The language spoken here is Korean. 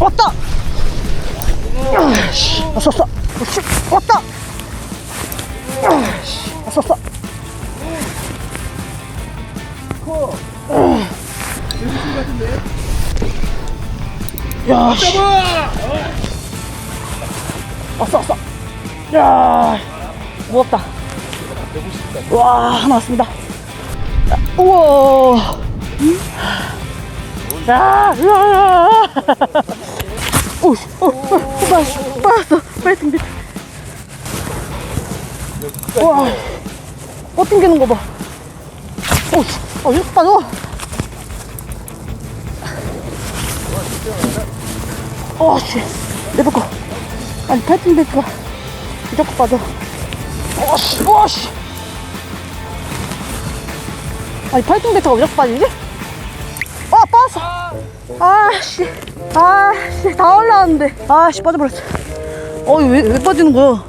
왔다! 아씨, 왔어, 왔어. 그렇지. 왔다! 왔어, 왔어. 야, 씨. 왔어, 왔어. 야, 무겁다. 와, 하나 왔습니다. 야, 우와. 야, 야, 야. 오, 오, 오, 빠졌어, 빠졌어. 빨리 튕겨. 와, 어, 튕기는 거 봐. 오, 씨, 어, 이렇게 빠져. 어, 씨, 내볼 거. 아니, 팔팅 벨트가 무조건 빠져. 어, 씨, 어, 씨. 아니, 팔팅 벨트가 무조건 빠지지? 어, 빠졌어. 아씨, 아씨, 다 올라왔는데. 아씨, 빠져버렸어. 어, 왜, 왜 빠지는 거야?